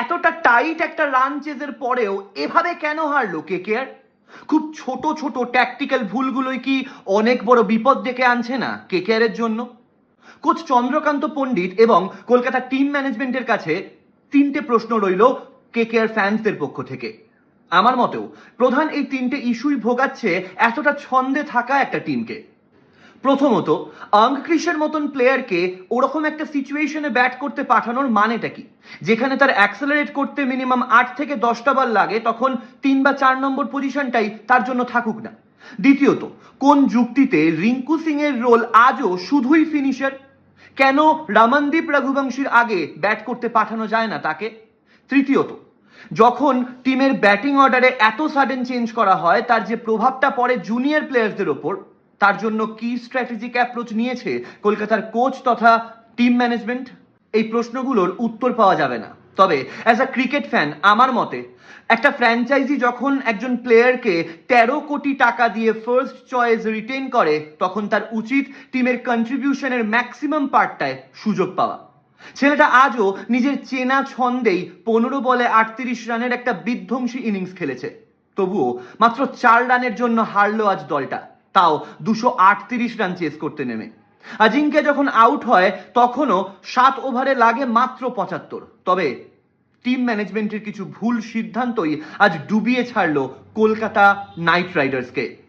এতটা টাইট একটা রান চেজের পরেও এভাবে কেন হারলো কে কে আর? খুব ছোট ছোট ট্যাকটিক্যাল ভুলগুলোই কি অনেক বড় বিপদ ডেকে আনছে না কে কে এর জন্য? কোচ চন্দ্রকান্ত পণ্ডিত এবং কলকাতা টিম ম্যানেজমেন্টের কাছে তিনটে প্রশ্ন রইল কে কে আর ফ্যান্সদের পক্ষ থেকে। আমার মতেও প্রধান এই তিনটে ইস্যুই ভোগাচ্ছে এতটা ছন্দে থাকা একটা টিমকে প্রথমত অঙ্কৃষের মতন প্লেয়ারকে ওরকম একটা সিচুয়েশনে ব্যাট করতে পাঠানোর মানেটা কি? যেখানে তার অ্যাক্সেলারেট করতে মিনিমাম আট থেকে দশটা বার লাগে, তখন তিন বা চার নম্বর পজিশনটাই তার জন্য থাকুক না। দ্বিতীয়ত, কোন যুক্তিতে রিঙ্কু সিং এর রোল আজও শুধুই ফিনিশার কেন রামনদীপ রঘুবংশীর আগে ব্যাট করতে পাঠানো যায় না তাকে? তৃতীয়ত, যখন টিমের ব্যাটিং অর্ডারে এত সাডেন চেঞ্জ করা হয়, তার যে প্রভাবটা পড়ে জুনিয়র প্লেয়ারদের ওপর তার জন্য কি স্ট্র্যাটেজিক অ্যাপ্রোচ নিয়েছে কলকাতার কোচ তথা টিম ম্যানেজমেন্ট এই প্রশ্নগুলোর উত্তর পাওয়া যাবে না। তবে অ্যাজ আ ক্রিকেট ফ্যান আমার মতে, একটা ফ্র্যাঞ্চাইজি যখন একজন প্লেয়ারকে তেরো কোটি টাকা দিয়ে ফার্স্ট চয়েস রিটেন করে, তখন তার উচিত টিমের কন্ট্রিবিউশনের ম্যাক্সিমাম পার্টটায় সুযোগ পাওয়া। ছেলেটা আজও নিজের চেনা ছন্দেই পনেরো বলে আটত্রিশ রানের একটা বিধ্বংসী ইনিংস খেলেছে। তবুও মাত্র চার রানের জন্য হারলো আজ দলটা। তাও দুশো রান চেস করতে নেমে। আজিঙ্কে যখন আউট হয়, তখনও সাত ওভারে লাগে মাত্র পঁচাত্তর। তবে টিম ম্যানেজমেন্টের কিছু ভুল সিদ্ধান্তই আজ ডুবিয়ে ছাড়লো কলকাতা নাইট রাইডার্সকে।